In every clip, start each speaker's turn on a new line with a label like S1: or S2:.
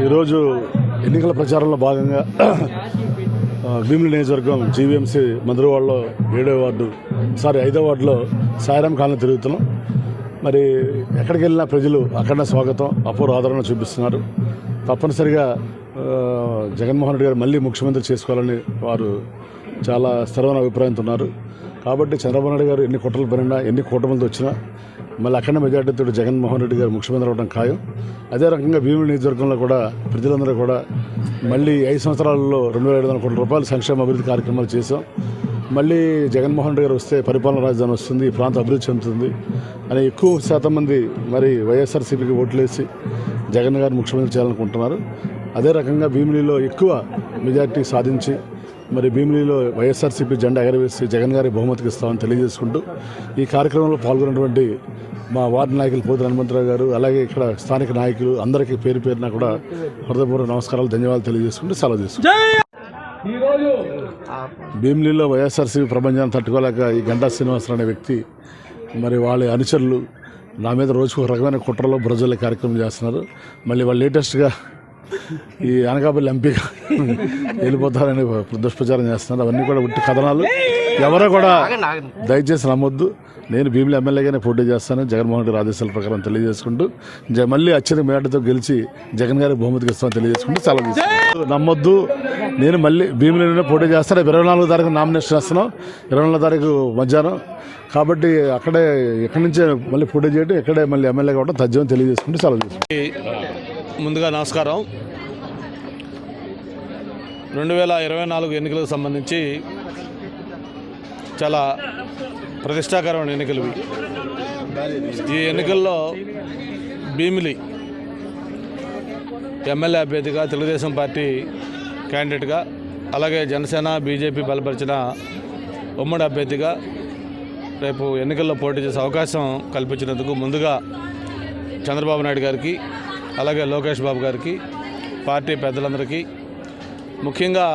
S1: ఈరోజు ఎన్నికల ప్రచారంలో భాగంగా ఆ, భీమిలి నియోజకవర్గం జీవీఎంసీ మధురవాడలో ఏడో వార్డు సారీ ఐదో వార్డులో సాయిరాం కాలనీ తిరుగుతున్నాం. మరి ఎక్కడికి వెళ్ళినా ప్రజలు అక్కడ స్వాగతం అపూర్వ ఆదరణ చూపిస్తున్నారు. తప్పనిసరిగా జగన్మోహన్ రెడ్డి గారు మళ్ళీ ముఖ్యమంత్రి చేసుకోవాలని వారు చాలా స్థిరమైన అభిప్రాయంతో ఉన్నారు. కాబట్టి చంద్రబాబు నాయుడు గారు ఎన్ని కుట్రలు పడినా ఎన్ని కూటమిలతో వచ్చినా మళ్ళీ అఖండ మెజార్టీతో జగన్మోహన్ రెడ్డి గారు ముఖ్యమంత్రి అవడం ఖాయం. అదే రకంగా భీముడి నియోజకవర్గంలో కూడా ప్రజలందరూ కూడా మళ్ళీ ఐదు సంవత్సరాలలో రెండు వేల ఐదు వందల కోట్ల రూపాయల సంక్షేమ అభివృద్ధి కార్యక్రమాలు చేశాం. మళ్ళీ జగన్మోహన్ రెడ్డి గారు వస్తే పరిపాలన రాజధాని వస్తుంది ఈ ప్రాంతం అభివృద్ధి చెందుతుంది అని ఎక్కువ శాతం మంది మరి వైఎస్ఆర్సీపీకి ఓట్లేసి జగన్ గారు ముఖ్యమంత్రి చేయాలనుకుంటున్నారు. అదే రకంగా భీమిలిలో ఎక్కువ మెజార్టీ సాధించి మరి భీమిలిలో వైఎస్ఆర్సీపీ జెండా ఎగరవేసి జగన్ గారి బహుమతికి ఇస్తామని తెలియజేసుకుంటూ ఈ కార్యక్రమంలో పాల్గొన్నటువంటి మా వార్డు నాయకులు పోతుల హనుమంతరావు గారు అలాగే ఇక్కడ స్థానిక నాయకులు అందరికీ పేరు పేరున కూడా హృదయపూర్వక నమస్కారాలు ధన్యవాదాలు తెలియజేసుకుంటూ సెలవు తీసుకుంటాం. భీమిలిలో వైఎస్ఆర్సీపీ ప్రపంచాన్ని తట్టుకోలేక ఈ గంటా శ్రీనివాసరావు అనే వ్యక్తి మరి వాళ్ళ అనుచరులు నా మీద రోజుకు ఒక రకమైన కుట్రలో బ్రజుల కార్యక్రమం చేస్తున్నారు. మళ్ళీ వాళ్ళు లేటెస్ట్గా ఈ అనకాపల్లి ఎంపీగా వెళ్ళిపోతారని దుష్ప్రచారం చేస్తున్నారు. అవన్నీ కూడా ఉట్టి కథనాలు. ఎవరో కూడా దయచేసి నమ్మొద్దు. నేను భీమిలి ఎమ్మెల్యేగానే పోటీ చేస్తాను. జగన్మోహన్ రెడ్డి ఆదేశాల ప్రకారం తెలియజేసుకుంటూ జ- మళ్ళీ అత్యధిక మేటతో గెలిచి జగన్ గారి బహుమతికి ఇస్తామని తెలియజేసుకుంటూ సెలవు నమ్మొద్దు. నేను మళ్ళీ భీమిలిలోనే పోటీ చేస్తాను. ఇరవై నాలుగో తారీఖు నామినేషన్ వేస్తున్నాం. ఇరవై నాలుగో తారీఖు మధ్యాహ్నం. కాబట్టి అక్కడే ఎక్కడి నుంచే మళ్ళీ పోటీ చేయడం ఇక్కడే మళ్ళీ ఎమ్మెల్యే కావడం తథ్యం తెలియజేసుకుంటూ సెలవు తీసుకుంటాం
S2: ముందుగా నమస్కారం. రెండు వేల ఇరవై నాలుగు ఎన్నికలకు సంబంధించి చాలా ప్రతిష్టాకరమైన ఎన్నికలు ఈ ఎన్నికల్లో భీమిలి ఎమ్మెల్యే అభ్యర్థిగా తెలుగుదేశం పార్టీ క్యాండిడేట్గా అలాగే జనసేన బీజేపీ బలపరిచిన ఉమ్మడి అభ్యర్థిగా రేపు ఎన్నికల్లో పోటీ చేసే అవకాశం కల్పించినందుకు ముందుగా చంద్రబాబు నాయుడు గారికి అలాగే లోకేష్ బాబు గారికి పార్టీ పెద్దలందరికీ ముఖ్యంగా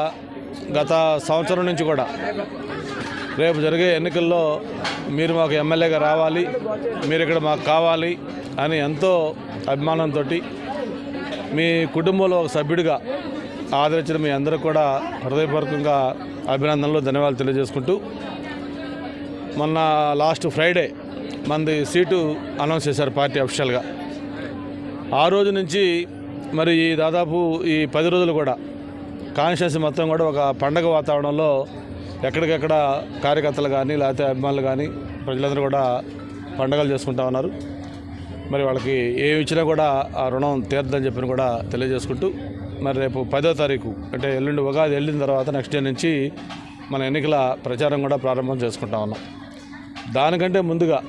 S2: గత సంవత్సరం నుంచి కూడా రేపు జరిగే ఎన్నికల్లో మీరు మాకు ఎమ్మెల్యేగా రావాలి మీరు ఇక్కడ మాకు కావాలి అని ఎంతో అభిమానంతో మీ కుటుంబంలో ఒక సభ్యుడిగా ఆదరించిన మీ అందరూ కూడా హృదయపూర్వకంగా అభినందనలు ధన్యవాదాలు తెలియజేసుకుంటూ మొన్న లాస్ట్ ఫ్రైడే మనది సీటు అనౌన్స్ చేశారు పార్టీ అఫీషియల్గా. ఆ రోజు నుంచి మరి ఈ దాదాపు ఈ పది రోజులు కూడా కాన్షియస్ మొత్తం కూడా ఒక పండగ వాతావరణంలో ఎక్కడికెక్కడ కార్యకర్తలు కానీ లేకపోతే అభిమానులు కానీ ప్రజలందరూ కూడా పండగలు చేసుకుంటా ఉన్నారు. మరి వాళ్ళకి ఏమి ఇచ్చినా కూడా ఆ రుణం తీర్థని చెప్పని కూడా తెలియజేసుకుంటూ మరి రేపు పదో తారీఖు అంటే ఎల్లుండి ఉగాది వెళ్ళిన తర్వాత నెక్స్ట్ డే నుంచి మన ఎన్నికల ప్రచారం కూడా ప్రారంభం చేసుకుంటా ఉన్నాం. దానికంటే ముందుగా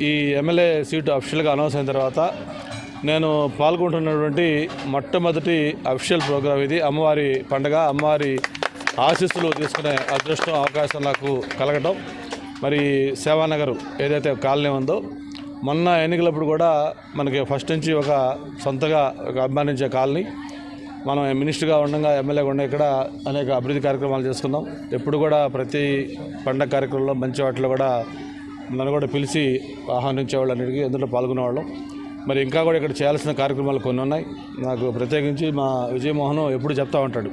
S2: ఈ ఎమ్మెల్యే సీటు అఫిషియల్గా అనౌన్స్ అయిన తర్వాత నేను పాల్గొంటున్నటువంటి మొట్టమొదటి అఫిషియల్ ప్రోగ్రాం ఇది. అమ్మవారి పండగ అమ్మవారి ఆశీస్సులు తీసుకునే అదృష్టం అవకాశం నాకు కలగటం. మరి సేవానగర్ ఏదైతే కాలనీ ఉందో మొన్న ఎన్నికలప్పుడు కూడా మనకి ఫస్ట్ నుంచి ఒక సొంతగా ఒక అభిమానించే కాలనీ. మనం మినిస్టర్గా ఉండగా ఎమ్మెల్యేగా ఉండే ఇక్కడ అనేక అభివృద్ధి కార్యక్రమాలు చేసుకున్నాం. ఎప్పుడు కూడా ప్రతి పండగ కార్యక్రమంలో మంచి వాటిలో కూడా నన్ను కూడా పిలిచి ఆహ్వానించేవాళ్ళు అన్నిటికీ అందులో పాల్గొనేవాళ్ళం. మరి ఇంకా కూడా ఇక్కడ చేయాల్సిన కార్యక్రమాలు కొన్ని ఉన్నాయి. నాకు ప్రత్యేకించి మా విజయమోహన్ ఎప్పుడు చెప్తా ఉంటాడు.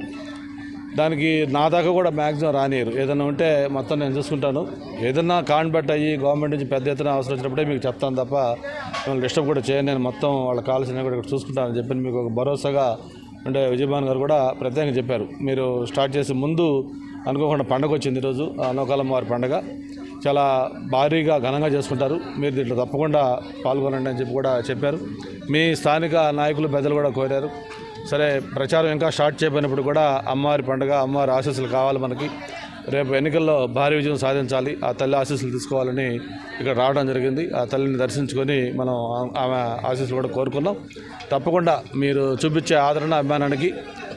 S2: దానికి నా దాకా కూడా మ్యాక్సిమం రానియరు. ఏదైనా ఉంటే మొత్తం నేను చూసుకుంటాను. ఏదన్నా కాన్బెట్ అయ్యి గవర్నమెంట్ నుంచి పెద్ద ఎత్తున అవసరం వచ్చినప్పుడే మీకు చెప్తాను తప్ప మిమ్మల్ని డిస్టర్బ్ కూడా చేయను. నేను మొత్తం వాళ్ళకి కావాల్సిన కూడా ఇక్కడ చూసుకుంటానని చెప్పి మీకు ఒక భరోసాగా అంటే విజయభాన్ గారు కూడా ప్రత్యేకంగా చెప్పారు. మీరు స్టార్ట్ చేసే ముందు అనుకోకుండా పండగ వచ్చింది ఈరోజు. నౌకాలం వారి పండగ. చాలా భారీగా ఘనంగా చేసుకుంటారు. మీరు దీంట్లో తప్పకుండా పాల్గొనండి అని చెప్పి కూడా చెప్పారు. మీ స్థానిక నాయకులు పెద్దలు కూడా కోరారు. సరే ప్రచారం ఇంకా స్టార్ట్ చేయబడినప్పుడు కూడా అమ్మవారి పండుగ అమ్మవారి ఆశీస్సులు కావాలి మనకి. రేపు ఎన్నికల్లో భారీ విజయం సాధించాలి. ఆ తల్లి ఆశీస్సులు తీసుకోవాలని ఇక్కడ రావడం జరిగింది. ఆ తల్లిని దర్శించుకొని మనం ఆమె ఆశీస్సులు కూడా కోరుకున్నాం. తప్పకుండా మీరు చూపించే ఆదరణ అభిమానానికి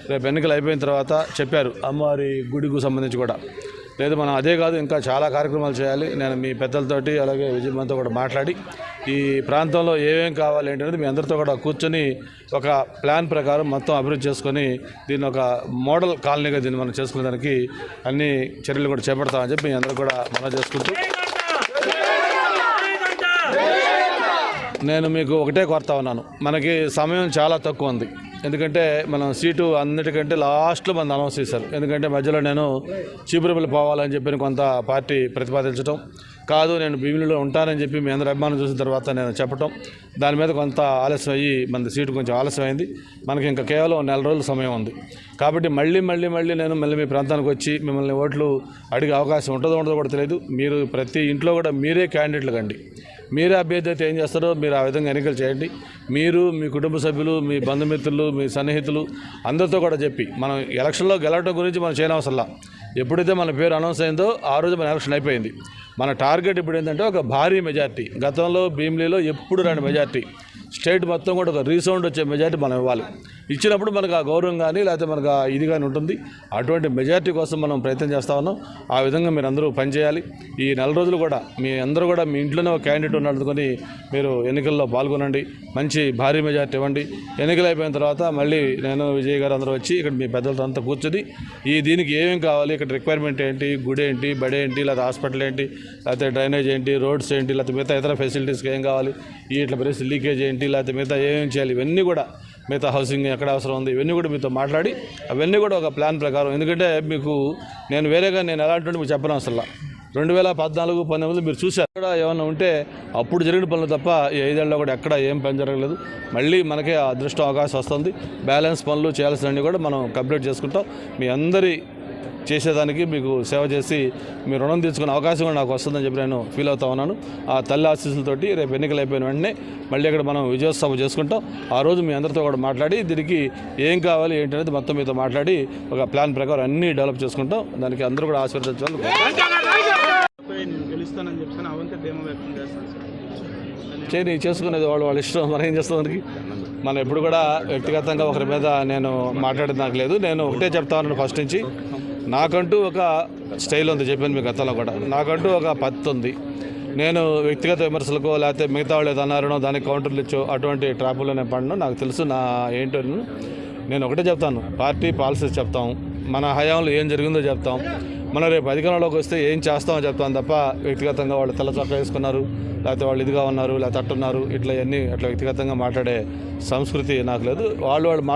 S2: రేపు ఎన్నికలు అయిపోయిన తర్వాత చెప్పారు. అమ్మవారి గుడికి సంబంధించి కూడా. లేదు మనం అదే కాదు ఇంకా చాలా కార్యక్రమాలు చేయాలి. నేను మీ పెద్దలతోటి అలాగే విజయమంతో కూడా మాట్లాడి ఈ ప్రాంతంలో ఏమేం కావాలి ఏంటనేది మీ అందరితో కూడా కూర్చొని ఒక ప్లాన్ ప్రకారం మొత్తం అభివృద్ధి చేసుకొని దీన్ని ఒక మోడల్ కాలనీగా దీన్ని మనం చేసుకునేదానికి అన్ని చర్యలు కూడా చేపడతామని చెప్పి మీ అందరూ కూడా మనం చేసుకుంటూ నేను మీకు ఒకటే కోరుతా ఉన్నాను. మనకి సమయం చాలా తక్కువ ఉంది. ఎందుకంటే మనం సీటు అన్నిటికంటే లాస్ట్లో మనం అనౌన్స్ చేశారు. ఎందుకంటే మధ్యలో నేను చీపురుపల్లి పోవాలని చెప్పి కొంత పార్టీ ప్రతిపాదించడం కాదు నేను భీమిలిలో ఉంటానని చెప్పి మీ అందరూ అభిమానం చూసిన తర్వాత నేను చెప్పటం. దాని మీద కొంత ఆలస్యం అయ్యి మన సీటు కొంచెం ఆలస్యం అయింది మనకి ఇంకా కేవలం నెల రోజుల సమయం ఉంది. కాబట్టి మళ్ళీ మళ్ళీ మళ్ళీ నేను మళ్ళీ మీ ప్రాంతానికి వచ్చి మిమ్మల్ని ఓట్లు అడిగే అవకాశం ఉంటుందో ఉండదో కూడా తెలియదు. మీరు ప్రతి ఇంట్లో కూడా మీరే క్యాండిడేట్లు కండి మీరే అభ్యర్థి అయితే ఏం చేస్తారో మీరు ఆ విధంగా ఎన్నికలు చేయండి. మీరు మీ కుటుంబ సభ్యులు మీ బంధుమిత్రులు మీ సన్నిహితులు అందరితో కూడా చెప్పి మనం ఎలక్షన్లో గెలవడం గురించి మనం చేయనవసరంలా. ఎప్పుడైతే మన పేరు అనౌన్స్ అయిందో ఆ రోజు మన ఎలక్షన్ అయిపోయింది. మన టార్గెట్ ఇప్పుడు ఏంటంటే ఒక భారీ మెజార్టీ. గతంలో భీమిలీలో ఎప్పుడు రాని మెజార్టీ. స్టేట్ మొత్తం కూడా ఒక రీసౌండ్ వచ్చే మెజార్టీ మనం ఇవ్వాలి. ఇచ్చినప్పుడు మనకు ఆ గౌరవం కానీ లేకపోతే మనకు ఆ ఇది కానీ ఉంటుంది. అటువంటి మెజార్టీ కోసం మనం ప్రయత్నం చేస్తా ఉన్నాం. ఆ విధంగా మీరు అందరూ పనిచేయాలి ఈ నెల రోజులు కూడా మీ అందరూ కూడా మీ ఇంట్లోనే ఒక క్యాండిడేట్ ఉన్నట్టుకొని మీరు ఎన్నికల్లో పాల్గొనండి. మంచి భారీ మెజార్టీ ఇవ్వండి. ఎన్నికలు అయిపోయిన తర్వాత మళ్ళీ నేను విజయ్ గారు అందరూ వచ్చి ఇక్కడ మీ పెద్దలతో అంతా కూర్చొని ఈ దీనికి ఏమేమి కావాలి? ఇక్కడ రిక్వైర్మెంట్ ఏంటి? గుడి ఏంటి? బడి ఏంటి? లేకపోతే హాస్పిటల్ ఏంటి? లేకపోతే డ్రైనేజ్ ఏంటి? రోడ్స్ ఏంటి? లేకపోతే మిగతా ఇతర ఫెసిలిటీస్కి ఏం కావాలి? ఈ ఇట్లా పరిస్థితి లీకేజ్ ఏంటి? ఏంటి లేకపోతే మిగతా ఏమేమి చేయాలి ఇవన్నీ కూడా మిగతా హౌసింగ్ ఎక్కడ అవసరం ఉంది ఇవన్నీ కూడా మీతో మాట్లాడి అవన్నీ కూడా ఒక ప్లాన్ ప్రకారం. ఎందుకంటే మీకు నేను వేరేగా నేను ఎలాంటి మీకు చెప్పను అసలు. రెండు వేల పద్నాలుగు పంతొమ్మిది మీరు చూసారు కూడా ఏమైనా ఉంటే అప్పుడు జరిగిన పనులు తప్ప ఈ ఐదేళ్ళలో కూడా ఎక్కడ ఏం పని జరగలేదు. మళ్ళీ మనకే ఆ అదృష్టం అవకాశం వస్తుంది. బ్యాలెన్స్ పనులు చేయాల్సినవన్నీ కూడా మనం కంప్లీట్ చేసుకుంటాం. మీ అందరి చేసేదానికి మీకు సేవ చేసి మీ రుణం తీర్చుకునే అవకాశం కూడా నాకు వస్తుందని చెప్పి నేను ఫీల్ అవుతా ఉన్నాను. ఆ తల్లి ఆశీస్సులతోటి రేపు ఎన్నికలు అయిపోయిన వెంటనే మళ్ళీ ఇక్కడ మనం విజయోత్సవం చేసుకుంటాం. ఆ రోజు మీ అందరితో కూడా మాట్లాడి దీనికి ఏం కావాలి ఏంటి అనేది మొత్తం మీతో మాట్లాడి ఒక ప్లాన్ ప్రకారం అన్నీ డెవలప్ చేసుకుంటాం. దానికి అందరూ కూడా ఆశీర్వదించాలని
S3: పై నేను గెలుస్తానని చెప్పాను అవంతా ధీమా వ్యక్తం చేస్తాను సార్.
S2: చేయని చేసుకునేది వాళ్ళు వాళ్ళ ఇష్టం. మనం ఏం చేస్తాం దానికి? మనం ఎప్పుడు కూడా వ్యక్తిగతంగా ఒకరి మీద నేను మాట్లాడేది నాకు లేదు. నేను ఒకటే చెప్తా ఉన్నాను ఫస్ట్ నుంచి. నాకంటూ ఒక స్టైల్ ఉంది చెప్పాను మీ గతంలో కూడా. నాకంటూ ఒక పద్ధతి ఉంది. నేను వ్యక్తిగత విమర్శలకో లేకపోతే మిగతా వాళ్ళు ఏదో అన్నారనో దానికి కౌంటర్లు ఇచ్చో అటువంటి ట్రాపుల్లో నేను పడను. నాకు తెలుసు నా ఏంటో నేను. ఒకటే చెప్తాను. పార్టీ పాలసీస్ చెప్తాం. మన హయాంలో ఏం జరిగిందో చెప్తాం. మనం రేపు అధికారంలోకి వస్తే ఏం చేస్తామో చెప్తాం తప్ప వ్యక్తిగతంగా వాళ్ళు తెల్ల చొక్కా వేసుకున్నారు లేకపోతే వాళ్ళు ఇదిగా ఉన్నారు లేకపోతే అట్టున్నారు ఇట్లా అన్నీ అట్లా వ్యక్తిగతంగా మాట్లాడే సంస్కృతి నాకు లేదు. వాళ్ళు వాళ్ళు మాట్లాడే